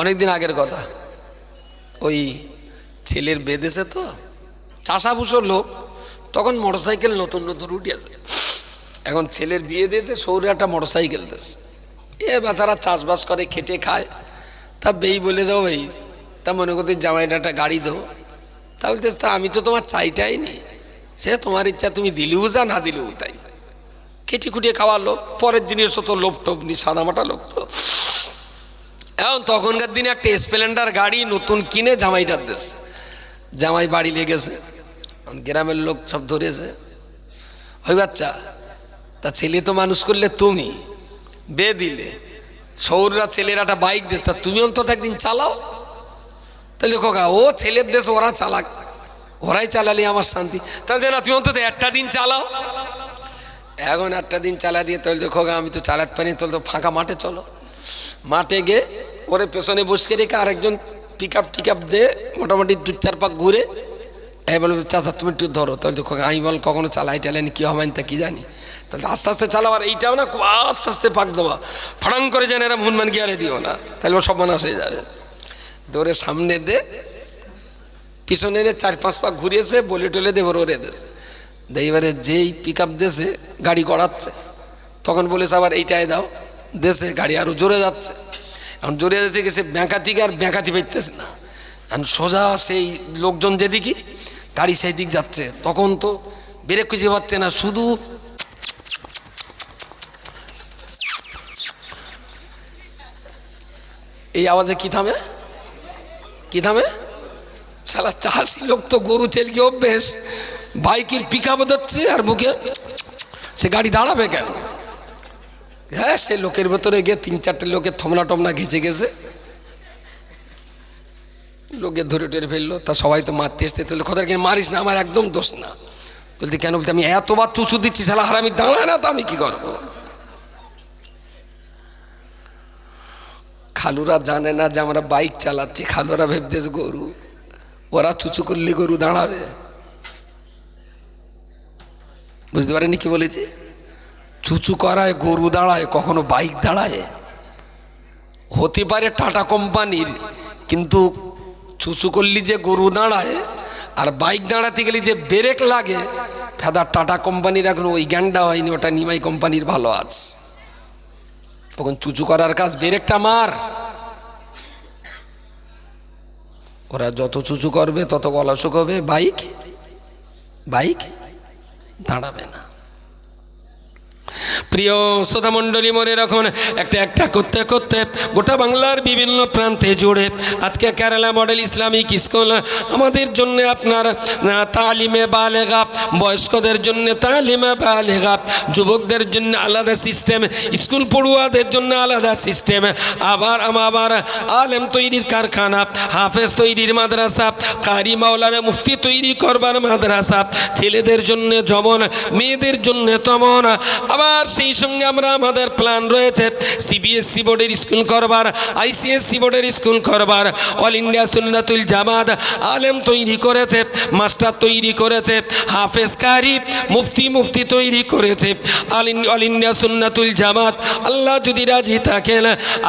অনেক দিন আগের কথা। ওই ছেলের বেদেশে তো চাষাভুষো লোক, তখন মোটরসাইকেল নতুন নতুন উঠে উঠিয়েছে এখন ছেলের বিয়ে দিয়েছে, সৌরে একটা মোটরসাইকেল দিয়েছে। এ বেচারা চাষবাস করে, খেটে খায়। তা বেই বলে যাও ভাই তা মনে করতে জামাইটা একটা গাড়ি দেবো তা বলতেছে তা আমি তো তোমার চাইটাই নি সে তোমার ইচ্ছা, তুমি দিলেও যা, না দিলেও তাই। কেটে খুটিয়ে খাওয়ার লোক, পরের জিনিসও তো লোভ টোপ নি সাদামাটা লোক তো। এখন তখনকার দিনে একটা স্প্লেন্ডার গাড়ি, নতুন কিনে জামাইটার দেশ জামাই বাড়ি লেগেছে গ্রামের লোক সব ধরেছে। ওই বাচ্চা, তা ছেলে তো মানুষ করলে তুমি বে দিলে। সৌররা ছেলের একটা বাইক দিস, তা তুমি অন্তত একদিন চালাও। তাহলে খোকা, ও ছেলের দেশ, ওরা চালাক। ওরাই চালালে আমার শান্তি। তাহলে না তুমি অন্তত একটা দিন চালাও। এখন একটা দিন চালা দিয়ে, তাহলে খোকা, আমি তো চালাতে পারি তাহলে তো ফাঁকা মাঠে চলো। মাঠে গিয়ে ওরে পেছনে বসকে রেখে আরেকজন পিক আপ টিক আপ দিয়ে মোটামুটি দু চার পাক ঘুরে এই বলে, চাচা, তুমি একটু ধরো। তাহলে তো আমি বল কখনো চালাই টালাইনি, কী হবে তা কি জানি? তাহলে আস্তে আস্তে চালাও আর এইটাও না, খুব আস্তে আস্তে পাক দেওয়া। ফাড়াং করে যেন এরা মুনমান গিয়ারে দিও না, তাহলে ও সব মানুষ হয়ে যাবে। দৌড়ে সামনে দে, পিছনে এনে চার, পাঁচ পাক ঘুরিয়েছে, বলে টলে দেবো ওরে দেছে। এইবারে যেই পিক আপ দেশে গাড়ি গড়াচ্ছে। তখন বলেছে, আবার এইটাই দাও। দেশে গাড়ি আরও জোরে যাচ্ছে। এখন জোরে যেতে গেছে ব্যাঁকাতি আর ব্যাঁকাতি পাইতেছে না। এখন সোজা সেই লোকজন যেদিকে, গাড়ি সেই দিক যাচ্ছে। তখন তো ব্রেক খুঁজে পাচ্ছে না, শুধু এই আওয়াজে কি থামে? কি থামে? সালা চাষি লোক তো গরু চেলকে অভ্যেস? বাইকের পিক আপ আর বুকে সে গাড়ি দাঁড়াবে কেন? হ্যাঁ সে লোকের ভেতরে গিয়ে তিন চারটে লোকের থমনা টমনা ঘেঁচে গেছে। লোকে ধরে টেরে ফেলল, তা সবাই তো মারতে এসতে তুলে খোদার কিনে মারিস না, আমার একদম দোষ না। বলতে কেন? বলতে আমি এতবার চুচু দিচ্ছি সালা হারামি দাঁড়ায় না তো আমি কি করব? খালুরা জানে না যে আমরা বাইক চালাচ্ছি, খালুরা ভেবদেশ গরু, ওরা চুচু করলে গরু দাঁড়াবে। বুঝতে পারেনি কি বলেছি? চুচু করায়, গরু দাঁড়ায়, কখনো বাইক দাঁড়ায়। হতে পারে টাটা কোম্পানির, কিন্তু চুচু করলি যে গরু দাঁড়ায়, আর বাইক দাঁড়াতে গেলে যে ব্রেক লাগে, ফেদার টাটা কোম্পানির এখন ওই জ্ঞানটা হয়নি, ওটা নিমাই কোম্পানির ভালো আছে। তখন চুচু করার কাজ, ব্রেকটা মার। ওরা যত চুচু করবে, তত গলাসুক হবে বাইক বাইক দাঁড়াবে না। প্রিয় শ্রোতা মণ্ডলী মনে রাখুন, একটা একটা করতে করতে গোটা বাংলার বিভিন্ন প্রান্তে জুড়ে আজকে কেরালা মডেল ইসলামিক স্কুল আমাদের জন্য আপনার তালিমে বালেগা, বয়স্কদের জন্য তালিমে বালেগা, যুবকদের জন্য আলাদা সিস্টেম, স্কুল পড়ুয়াদের জন্য আলাদা সিস্টেম, আবার আবার আলেম তৈরির কারখানা, হাফেজ তৈরির মাদ্রাসা, কারি মাওলানা মুফতি তৈরি করবার মাদ্রাসা, ছেলেদের জন্য যেমন, মেয়েদের জন্য তেমন, আবার সেই সঙ্গে আমরা আমাদের প্ল্যান রয়েছে সিবিএসসি বোর্ডের স্কুল করবার আইসিএসসি বোর্ডের স্কুল করবার। অল ইন্ডিয়া সুন্নাতুল জামাত আলেম তৈরি করেছে, মাস্টার তৈরি করেছে, হাফেজ কারি, মুফতি মুফতি তৈরি করেছে। অল ইন্ডিয়া সুন্নাতুল জামাত আল্লাহ যদি রাজি থাকেন,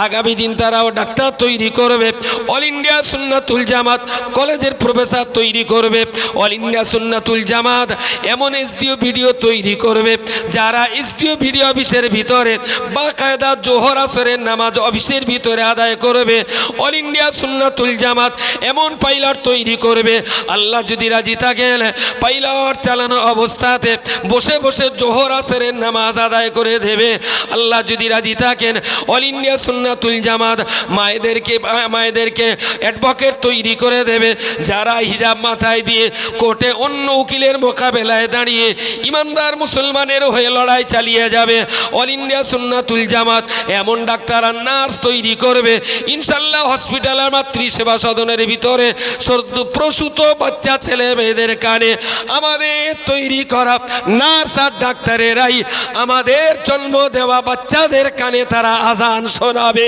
আগামী দিন তারাও ডাক্তার তৈরি করবে। অল ইন্ডিয়া সুন্নাতুল জামাত কলেজের প্রফেসর তৈরি করবে। অল ইন্ডিয়া সুন্নাতুল জামাত এমন এসডিও ভিডিও তৈরি করবে, যারা এসডিও ভিডিও অফিসের ভিতরে বাকায়দা জোহর আসরের নামাজ অফিসের ভিতরে আদায় করবে। অল ইন্ডিয়া সুন্নাতুল জামাত এমন পাইলট তৈরি করবে। আল্লাহ যদি রাজি থাকেন পাইলট চালানো অবস্থাতে বসে বসে জোহর আসরের নামাজ আদায় করে দেবে। আল্লাহ যদি রাজি থাকেন, অল ইন্ডিয়া সুন্নাতুল জামাত মায়েদেরকে মায়েদেরকে অ্যাডভোকেট তৈরি করে দেবে। যারা হিজাব মাথায় দিয়ে কোর্টে অন্য উকিলের মোকাবেলায় দাঁড়িয়ে ইমানদার মুসলমানের হয়ে লড়াই চালিয়ে যাবে। অল ইন্ডিয়া সুন্নাতুল জামাত এমন ডাক্তার আর নার্স তৈরি করবে। ইনশাল্লাহ হসপিটাল আর মাতৃসেবা সদনের ভিতরে সদ্য প্রসূত বাচ্চা ছেলে মেয়েদের কানে আমাদের তৈরি করা নার্স আর ডাক্তারেরাই আমাদের জন্ম দেওয়া বাচ্চাদের কানে তারা আজান শোনাবে।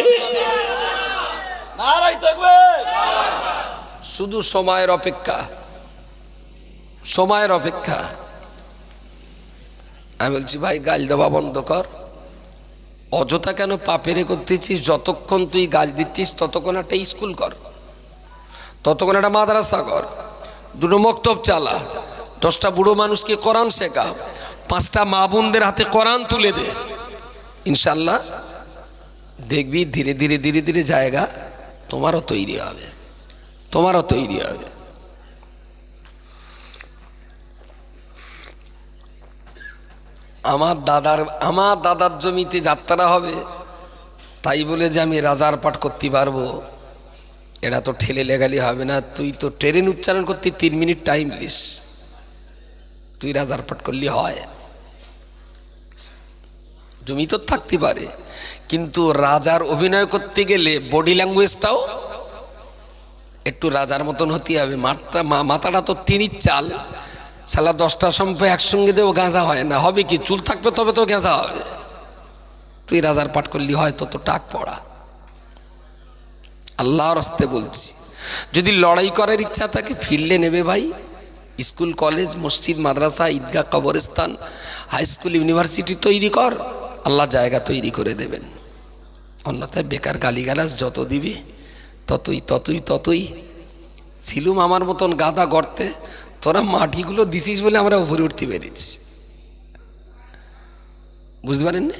শুধু সময়ের অপেক্ষা সময়ের অপেক্ষা। আমি বলছি, ভাই, গাল দেওয়া বন্ধ কর। অযথা কেন পাপেরে করতেছিস? যতক্ষণ তুই গাছ দিচ্ছিস, ততক্ষণ একটা স্কুল কর। ততক্ষণ একটা মাদ্রাসা কর। দুটো মক্তব চালা। দশটা বুড়ো মানুষকে কোরআন শেখা। পাঁচটা মা বোনদের হাতে কোরআন তুলে দে। ইনশাল্লাহ দেখবি ধীরে ধীরে ধীরে ধীরে জায়গা তোমারও তৈরি হবে। তোমারও তৈরি হবে। আমার দাদার আমার দাদার জমিতে যাত্রা হবে, তাই বলে যে আমি রাজার পাঠ করতে পারব। এটা তো ঠেলে লেগালি হবে না, তুই তো ট্রেন উচ্চারণ করতে তিন মিনিট টাইম লিস তুই রাজার পাঠ করলে হয়। জমি তো থাকতে পারে, কিন্তু রাজার অভিনয় করতে গেলে বডি ল্যাঙ্গুয়েজটাও একটু রাজার মতন হতে হবে। মাঠটা মা- মাথাটা তো তিনই চাল। সালা দশটা সম্পর্ক একসঙ্গে দেও গাঁজা হয় না। হবে কি? চুল থাকবে, তবে তো গাঁজা হবে। তুই রাজার পাঠ করলি হয়তো তো টাক পড়া। আল্লাহর হস্তে বলছি, যদি লড়াই করার ইচ্ছা থাকে, ফিরলে নেবে ভাই। স্কুল, কলেজ, মসজিদ, মাদ্রাসা, ঈদগাহ, কবরস্থান, হাই স্কুল, ইউনিভার্সিটি তৈরি কর। আল্লাহ জায়গা তৈরি করে দেবেন। অন্যথায় বেকার গালিগালাজ যত দিবি, ততই ততই ততই। ছিলুম আমার মতন গাদা গর্তে তোরা মাটিগুলো দিছিস বলে আমরা উপরে উঠতে পেরেছি। বুঝতে পারেন না?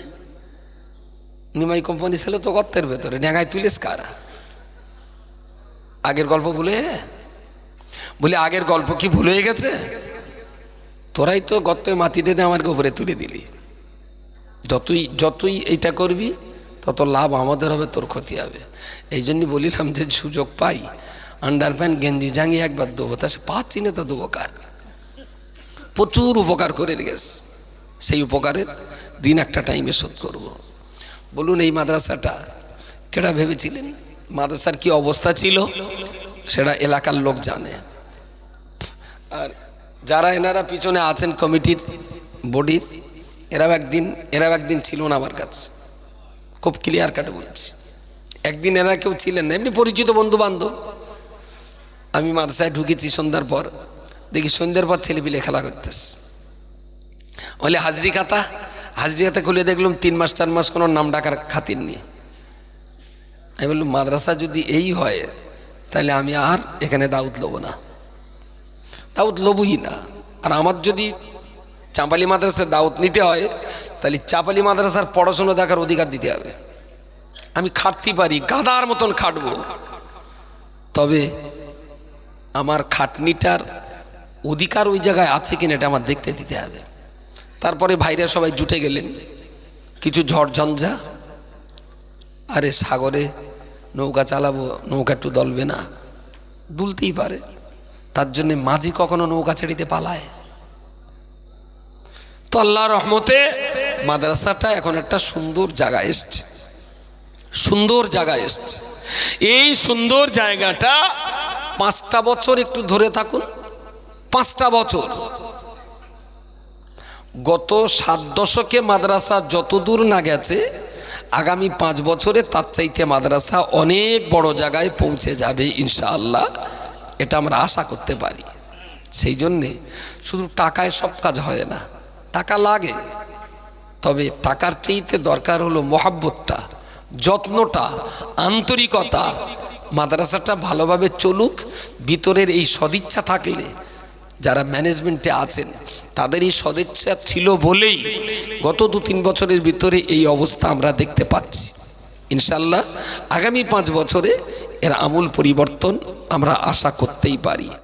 নিমাই কোম্পানি ছিল তো গর্তের ভেতরে ডেঙায় তুলিস কারা? আগের গল্প ভুলে? বলে, আগের গল্প কি ভুল হয়ে গেছে? তোরাই তো গর্তে মাটি দিয়ে দিয়ে আমাকে উপরে তুলে দিলি। যতই যতই এইটা করবি, তত লাভ আমাদের হবে, তোর ক্ষতি হবে। এই জন্যই বলিলাম যে সুযোগ পাই। আন্ডার প্যান্ট গেঞ্জি জাঙ্গি একবার দেবো, তা সে পাচ্ছি না তো দেবো কার? প্রচুর উপকার করে গেছে। সেই উপকারের দিন একটা টাইমে শোধ করব। বলুন, এই মাদ্রাসাটা কেটা ভেবেছিলেন? মাদ্রাসার কি অবস্থা ছিল? সেটা এলাকার লোক জানে। আর যারা এনারা পিছনে আছেন কমিটির বডির এরাও একদিন এরাও একদিন ছিল না আমার কাছে। খুব ক্লিয়ার কাটে বলছি। একদিন এরা কেউ ছিলেন না। এমনি পরিচিত বন্ধু বান্ধব আমি মাদ্রাসায় ঢুকেছি সন্ধ্যার পর, দেখি সন্ধ্যার পর ছেলেপিলে খেলা করতেছে। বলে, হাজরি খাতা হাজরি খাতা খুলে দেখলাম তিন মাস, চার মাস কোনো নাম ডাকার খাতির নেই। আমি বললাম, মাদ্রাসা যদি এই হয়, তাহলে আমি আর এখানে দাউদ লব না। দাউদ লবই না। আর আমার যদি চাঁপালি মাদ্রাসার দাউদ নিতে হয়, তাহলে চাপালি মাদ্রাসার পড়াশুনো দেখার অধিকার দিতে হবে। আমি খাটতে পারি, গাদার মতন খাটবো। তবে আমার খাটনিটার অধিকার ওই জায়গায় আছে কিনা এটা আমার দেখতে দিতে হবে। তারপরে ভাইরা সবাই জুটে গেলেন। কিছু ঝড় ঝঞ্ঝা। আরে সাগরে নৌকা চালাবো, নৌকা একটু দলবে না। দুলতেই পারে। তার জন্যে মাঝি কখনো নৌকা ছেড়িতে পালায়। তো আল্লাহ রহমতে মাদ্রাসাটা এখন একটা সুন্দর জায়গা এসছে। সুন্দর জায়গা এসছে। এই সুন্দর জায়গাটা পাঁচটা বছর একটু ধরে থাকুন। পাঁচটা বছর। গত সাত দশকে মাদ্রাসা যত দূর না গেছে, আগামী পাঁচ বছরে তার চাইতে মাদ্রাসা অনেক বড় জায়গায় পৌঁছে যাবে ইনশাআল্লাহ। এটা আমরা আশা করতে পারি। সেই জন্যে শুধু টাকায় সব কাজ হয় না, টাকা লাগে। তবে টাকার চাইতে দরকার হলো মহাব্বতটা, যত্নটা, আন্তরিকতা মাদ্রাসাটা ভালোভাবে চলুক, ভিতরের এই সদিচ্ছা থাকলে যারা ম্যানেজমেন্টে আছেন, তাদের এই সদিচ্ছা ছিল বলেই গত দু তিন বছরের ভিতরে এই অবস্থা আমরা দেখতে পাচ্ছি। ইনশাল্লাহ আগামী পাঁচ বছরে এর আমূল পরিবর্তন আমরা আশা করতেই পারি।